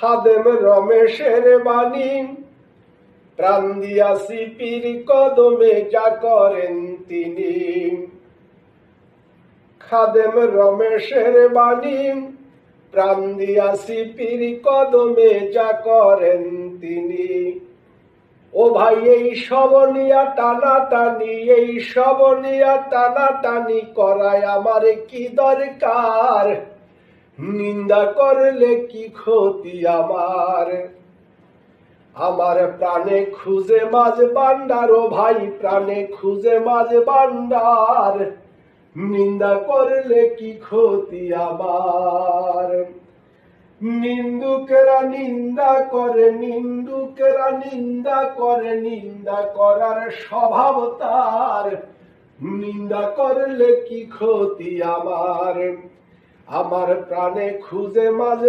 খাদেম রমেশের বাণী। প্রাণ দিয়া সিপির কদমে যা করেন তিনি। খাদেম রমেশের বাণী। প্রাণ দিয়া সিপির কদমে যা করেন তিনি। ও ভাই, এই সবনিয়া টানা টানি এই সবনিয়া টানা টানি করায় আমার কি দরকার? নিন্দা করলে কি ক্ষতি আমার? আমার প্রাণে খুঁজে মাঝ বান্ডার ও ভাই প্রাণে খুঁজে মাঝ বান্ডার নিন্দা করলে কি ক্ষতি আমার? নিন্দুকেরা নিন্দা করে, নিন্দুকেরা নিন্দা করে, নিন্দা করার স্বভাব তার। নিন্দা করলে কি ক্ষতি আমার? আমার প্রাণে খুঁজে মাঝ